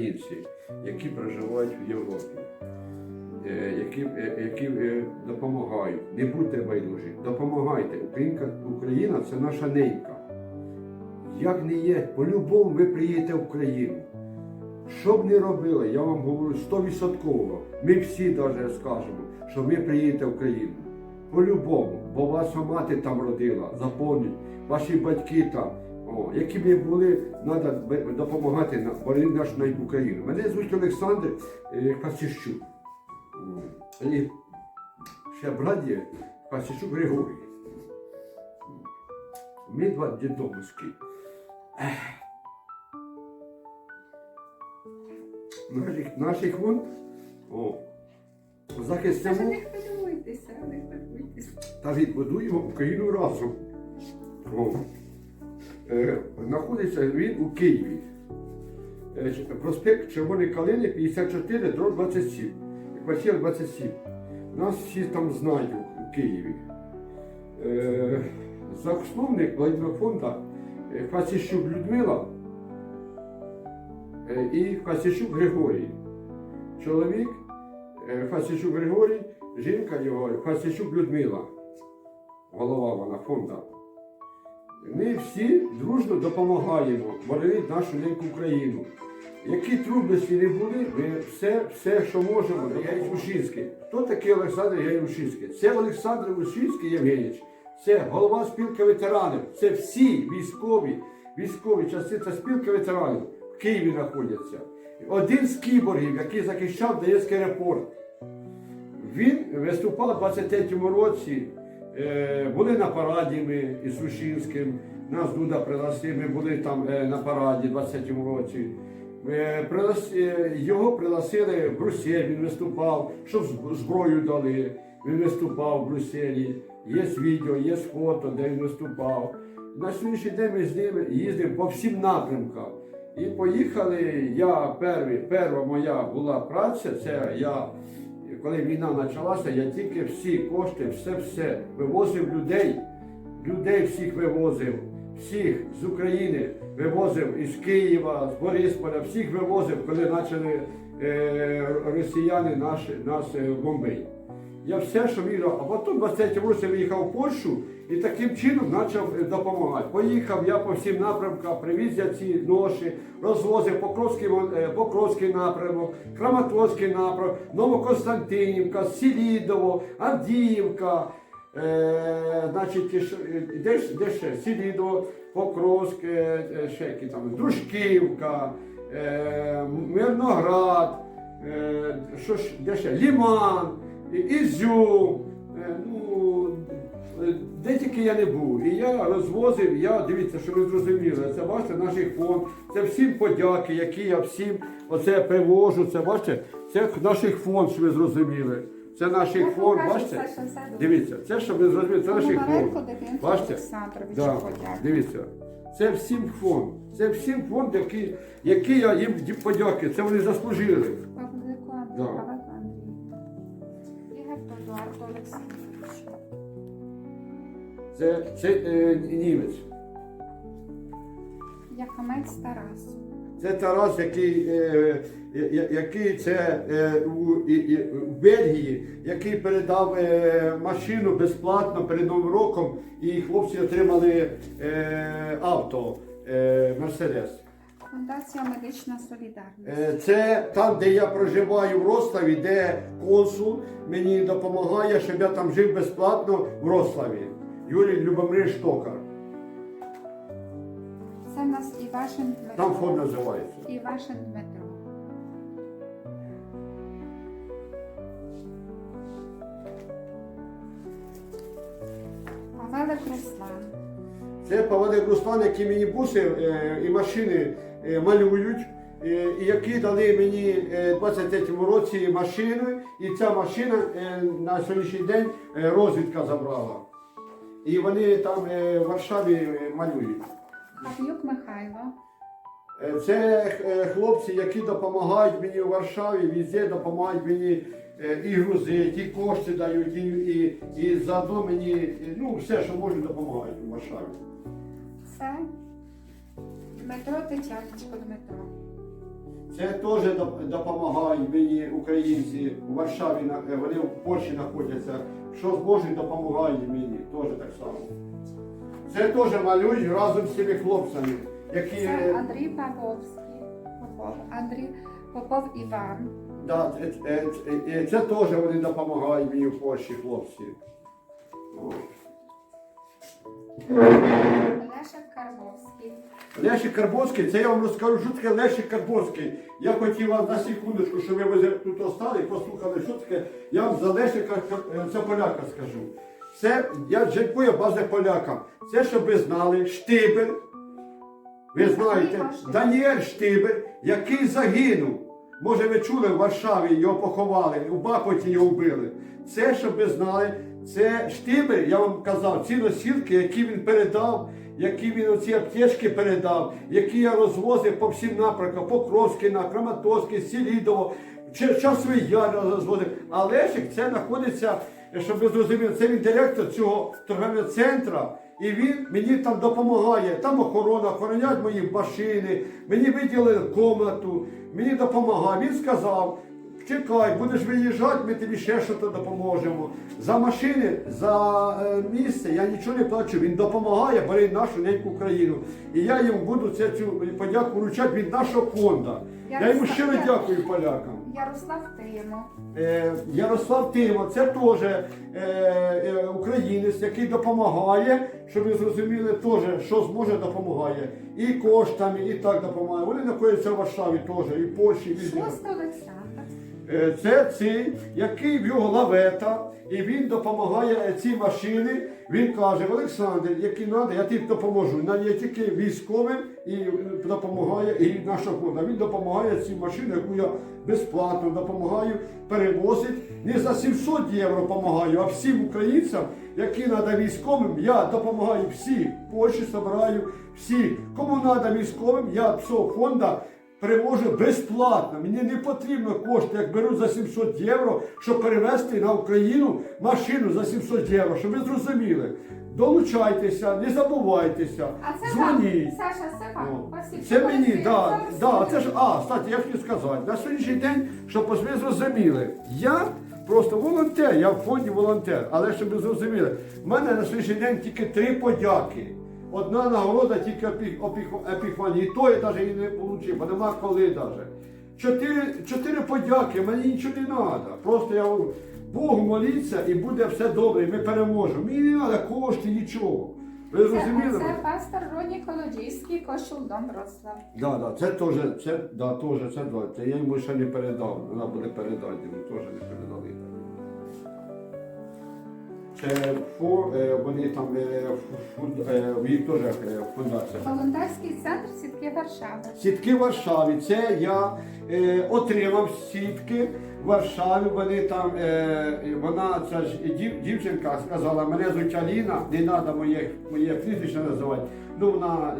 українці, які проживають в Європі, е, які, е, які е, допомагають. Не будьте байдужі, допомагайте. Українка, Україна це наша ненька. Як не є, по-любому ви приїдете в Україну. Що б не робили, я вам говорю стовідсотково. Ми всі навіть скажемо, що ви приїдете в Україну. По-любому, бо ваша мати там родила, запомніть, ваші батьки там. О, які б були, треба допомагати на боронити нашу навіть Україну. Мене звуть Олександр е, Пасіщук. І ще брат є Пасіщук Григорій. Ми два дідомовські. Наш, наш фонд о, захист Каже, цьому не хвилюйтеся, не хвилюйтеся. та відбудуємо Україну разом. О. Е, знаходиться він у Києві. Е, проспект Червоної Калини 54 дроб 27. Квартира 27. Нас всі там знають у Києві. Е, засновник благодійного фонду Фасіщук Людмила і Фасіщук Григорій. Чоловік Фасіщук Григорій, жінка його Фасіщук Людмила голова вона фонду. Ми всі дружно допомагаємо боронити нашу неньку Україну. Які трудності не були, ми все, все, що можемо, Євгеній Ушинський. Хто такий Олександр Євгеній Це Олександр Ушинський Євгенійович, це голова спілки ветеранів, це всі військові, військові частини, це ветеранів в Києві знаходяться. Один з кіборгів, який захищав Донецький аеропорт. Він виступав у 23-му році. Е, Були на параді ми із Сушинським. Нас Дуда пригласив, ми були там е, на параді в 23-му році. Е, Його пригласили в Брюссель, він виступав, щоб зброю дали. Він виступав в Брюсселі. Є відео, є фото, де він виступав. На сьогоднішній день ми з ним їздимо по всім напрямкам. І поїхали. Я перший, перша моя була праця, це я коли війна почалася, я тільки всі кошти, все-все вивозив людей, людей всіх вивозив, всіх з України вивозив із Києва, з Борисполя, всіх вивозив, коли почали е, росіяни наші, нас е, бомбити. Я все, що міг, а потім 23 році виїхав в Польщу і таким чином почав е, допомагати. Поїхав я по всім напрямкам, привіз я ці ноші, розвозив Покровський, е, Покровський напрямок, Краматорський напрямок, Новоконстантинівка, Селідово, Авдіївка, е, значить, е, де, де ще? Селідово, Покровське, е, ще які там, Дружківка, е, Мирноград, е, що де ще? Ліман, Ізюм, е, ну, е, де тільки я не був. І я розвозив, я дивіться, що ви зрозуміли, це бачите наш фонд, це всім подяки, які я всім оце привожу. Це бачите, це наш фонд, що ви зрозуміли. Це наш Я фонд, бачите? Дивіться, це що ви зрозуміли, це наш фонд. Бачите? Да, дивіться, це всім фонд. Це всім фонд, який, який я їм подяки. Це вони заслужили. Да. Павлико Андрій. Олександрович. Це, це е, німець. Якамець Тарас. Це Тарас, який, е, я- який це е, у, і, і, в Бельгії, який передав е, машину безплатно перед Новим роком, і хлопці отримали е, авто е, Мерседес. Фундація Медична Солідарність. Е, Це там, де я проживаю в Рославі, де консул мені допомагає, щоб я там жив безплатно в Рославі. Юрій Любомир Штокар. Це в нас Івашин Дмитро. Там фонд називається. Івашин Дмитро. Павелик Руслан. Це Павелик Руслан, які мені буси е, і машини малюють, е, і які дали мені е, в 23-му році машину, і ця машина е, на сьогоднішній день е, розвідка забрала. І вони там е, в Варшаві е, малюють. Павлюк Михайло. Е, Це е, хлопці, які допомагають мені у Варшаві, везде допомагають мені е, і грузить, і кошти дають, і, і, і заодно мені е, ну, все, що можуть, допомагають у Варшаві. Це Дмитро Тетяночко Дмитро. Це теж доп- допомагають мені українці у Варшаві, вони в Польщі знаходяться. Що зможуть, допомагають мені, теж так само. Це теж малюють разом з цими хлопцями, які. Це Андрій Павловський. Попов. Андрій Попов Іван. Да, це, це, це, теж вони допомагають мені в Польщі, хлопці. От. Лешек Карбовський. Лешик Карбовський, це я вам розкажу, що таке Лешик Карбовський. Я хотів вам на секундочку, щоб ви тут остали і послухали, що таке. Я вам за Лешика це поляка скажу. Це я дякую базе полякам. Це, щоб ви знали, Штибер. Ви знаєте, Даніель Штибер. Який загинув. Може, ви чули в Варшаві, його поховали, у Бахмуті його вбили. Це, щоб ви знали, це Штибер, я вам казав, ці носілки, які він передав, які він оці аптечки передав, які я розвозив по всім напрямкам, Покровський на Краматорський, Селідово, Ча- Часовий Яр розвозив. А Лешик це знаходиться, щоб ви зрозуміли, це він директор цього торгового центру. І він мені там допомагає. Там охорона, охороняють мої машини, мені виділили комнату, мені допомагає. Він сказав, чекай, будеш виїжджати, ми тобі ще щось допоможемо. За машини, за е, місце я нічого не плачу. Він допомагає бере нашу неньку країну. І я йому буду це цю подяку вручати від нашого фонду. Я йому щиро дякую полякам. Ярослав Тимо. Е, Ярослав Тимо, це теж е, е, українець, який допомагає, щоб ви зрозуміли, теж, що зможе, допомагає. І коштами, і так допомагає. Вони знаходяться в Варшаві теж, і в Польщі, і везде. Шост Олександр. Е, Це цей, який в його лавета, і він допомагає е, цій машини. Він каже, Олександр, який треба, я тобі допоможу. На є тільки військовим і е, допомагає і наша фонда. Він допомагає цій машині, яку я безплатно допомагаю, перевозить. Не за 700 євро допомагаю, а всім українцям, які треба військовим, я допомагаю всі. Польщі збираю всі. Кому треба військовим, я цього фонда Перевожу безплатно. Мені не потрібно кошти, як беру за 700 євро, щоб перевезти на Україну машину за 700 євро, щоб ви зрозуміли. Долучайтеся, не забувайтеся, А це дзвоніть. Саша, це вам. О, Це мені, да, да, це ж, а, кстати, я хотів сказати, на сьогоднішній день, щоб ось ви зрозуміли, я просто волонтер, я в фонді волонтер, але щоб ви зрозуміли, в мене на сьогоднішній день тільки три подяки. Одна нагорода тільки опі- опі- епіфанії, і то я навіть і не отримав, бо нема коли навіть. Чотири, чотири подяки, мені нічого не треба. Просто я говорю, Богу моліться і буде все добре, і ми переможемо. Мені не треба кошти, нічого. Ви Це, зрозуміли? це мене? пастор Роні Колодійський, Кошул Дон Вроцлав. Да, да, це теж, це, да, теж, це, да, це я йому ще не передав, вона буде передати, йому теж не передали. Це фо, е, вони там, е, е, в їх теж е, фундація. Волонтерський центр Сітки Варшави. Сітки в Варшаві. Це я е, отримав сітки в Варшаві. Вони там, е, вона, ця ж дів, дівчинка сказала, мене звуть Аліна, не треба моє, моє прізвище називати. Ну вона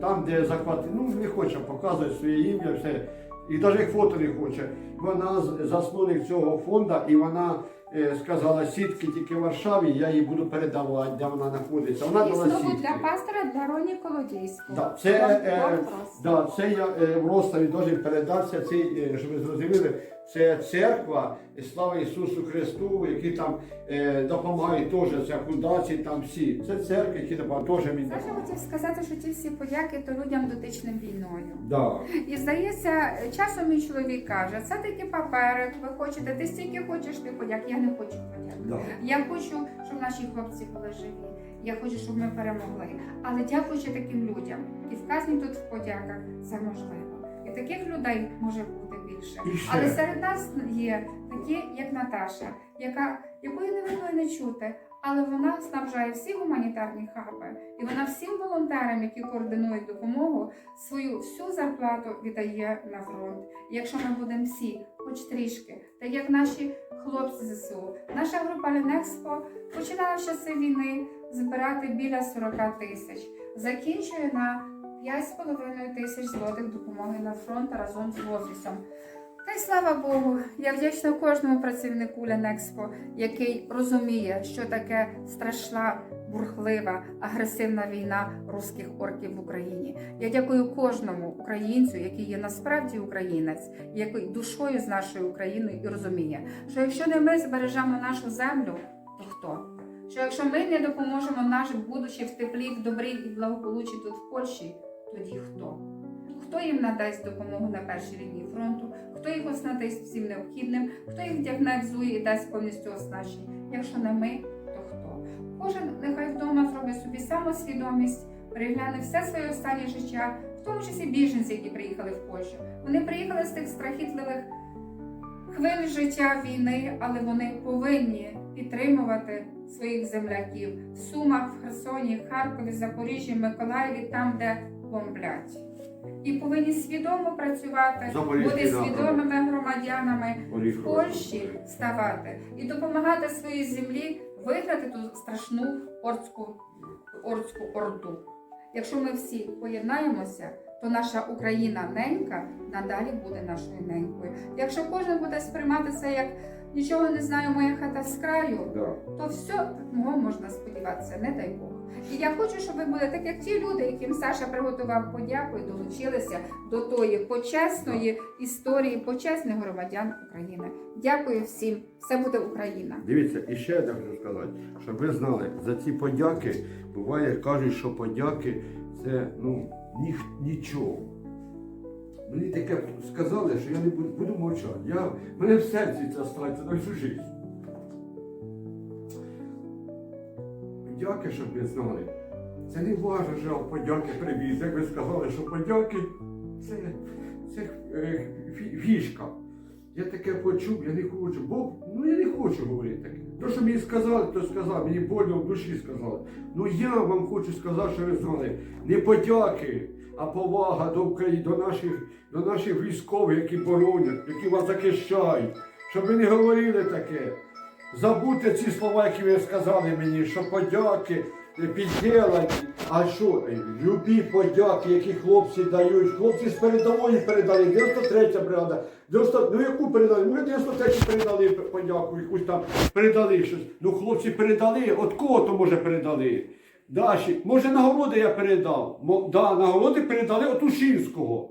там, де захват, ну не хоче показувати своє ім'я, все. І навіть фото не хоче. Вона засновник цього фонду, і вона е, сказала, сітки тільки в Варшаві, я її буду передавати, де вона знаходиться. Вона дала сітки. для пастора для Роні Колодійського. Да, це, е, да, це я е, в Ростові дуже передався, цей, е, щоб ви зрозуміли, це церква, і слава Ісусу Христу, які там е, допомагають теж, це фундації, там всі. Це церкви, які допомагають, теж мені Саша хотів сказати, що ті всі подяки то людям дотичним війною. Да. І здається, часом мій чоловік каже, це такі папери, ви хочете, ти стільки хочеш, ти подяк. Я не хочу подяк. Да. Я хочу, щоб наші хлопці були живі. Я хочу, щоб ми перемогли. Але дякуючи таким людям, і вказані тут в подяках, це можливо. І таких людей може бути більше. Але серед нас є такі, як Наташа, яка якої не видно і не чути. Але вона снабжає всі гуманітарні хаби, і вона всім волонтерам, які координують допомогу, свою всю зарплату віддає на фронт. І якщо ми будемо всі, хоч трішки, так як наші хлопці ЗСУ, наша група Лінекспо починала в часи війни збирати біля 40 тисяч, закінчує на 5,5 тисяч злотих допомоги на фронт разом з офісом. Та й слава Богу, я вдячна кожному працівнику Ленекспо, який розуміє, що таке страшна бурхлива, агресивна війна руських орків в Україні. Я дякую кожному українцю, який є насправді українець, який душою з нашою Україною і розуміє, що якщо не ми збережемо нашу землю, то хто? Що якщо ми не допоможемо нашим будучи в теплі, в добрі і благополуччі тут в Польщі, тоді хто? Хто їм надасть допомогу на першій лінії фронту, хто їх оснастить всім необхідним, хто їх вдягне, і дасть повністю оснащення? Якщо не ми, то хто? Кожен нехай вдома зробить собі самосвідомість, перегляне все своє останнє життя, в тому числі біженці, які приїхали в Польщу. Вони приїхали з тих страхітливих хвиль життя війни, але вони повинні підтримувати своїх земляків в Сумах, в Херсоні, Харкові, Запоріжжі, Миколаєві, там, де бомблять. І повинні свідомо працювати, бути свідомими громадянами в Польщі ставати і допомагати своїй землі виграти ту страшну ордську, ордську орду. Якщо ми всі поєднаємося, то наша Україна ненька надалі буде нашою ненькою. Якщо кожен буде сприймати це як нічого не знаю, моя хата з краю, Да. то все можна сподіватися, не дай Бог. І я хочу, щоб ви були так, як ті люди, яким Саша приготував подяку і долучилися до тої почесної історії почесних громадян України. Дякую всім, все буде Україна. Дивіться, і ще я хочу сказати, щоб ви знали, за ці подяки буває, кажуть, що подяки це ну ні, нічого. Мені таке сказали, що я не буду, буду мовчати. Я, мене в серці це стається на всю життя. Подяки, щоб ви знали. Це не важно, що подяки привіз. Як ви сказали, що подяки це, це е, фішка. Я таке почув, я не хочу, бо ну я не хочу говорити таке. То, що мені сказали, то сказав, мені больно в душі сказали. Ну я вам хочу сказати, що ви знали, не подяки, а повага до України, до наших, до наших військових, які боронять, які вас захищають. Щоб ви не говорили таке. Забудьте ці слова, які ви сказали мені, що подяки підділані. А що, любі подяки, які хлопці дають. Хлопці з передової передали, 93 бригада. 90, ну яку передали? Ми 93 передали подяку, якусь там передали щось. Ну хлопці передали, от кого то може передали? Даші, може нагороди я передав. Мо, да, нагороди передали от Ушинського.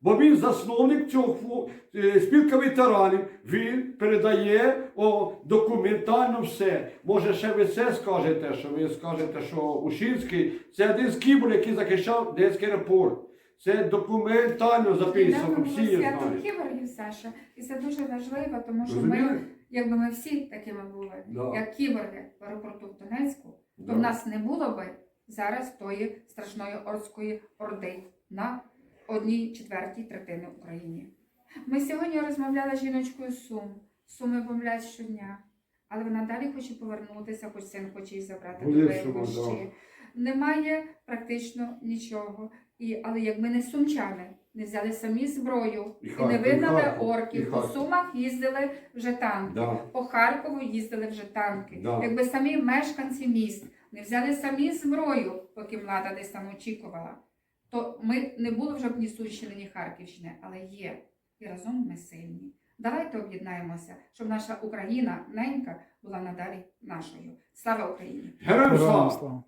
Бо він засновник цього е, спілка ветеранів. Він передає о, документально все. Може, ще ви це скажете, що ви скажете, що Ушинський це один з кібер, який захищав Донецький аеропорт. Це документально записано, всі свято знають. кіборгів, Саша, і це дуже важливо, тому що ми, якби ми всі такими були, Да. як кіборги в аеропорту в Донецьку, то Да. в нас не було би зараз тої страшної ордської орди на одній четвертій третини України. Ми сьогодні розмовляли з жіночкою Сум. Суми бомблять щодня, але вона далі хоче повернутися, хоч син хоче її забрати до в Немає практично нічого. І, але якби не сумчани, не взяли самі зброю І і, не Харків, і вигнали Харків, і орків, по. Сумах їздили вже танки. Да. По Харкову їздили вже танки. Да. Якби самі мешканці міст не взяли самі зброю, поки влада десь там очікувала, то ми не були вже б ні Сумщини, ні Харківщини, але є. І разом ми сильні. Давайте об'єднаємося, щоб наша Україна ненька була надалі нашою. Слава Україні! Героям слава!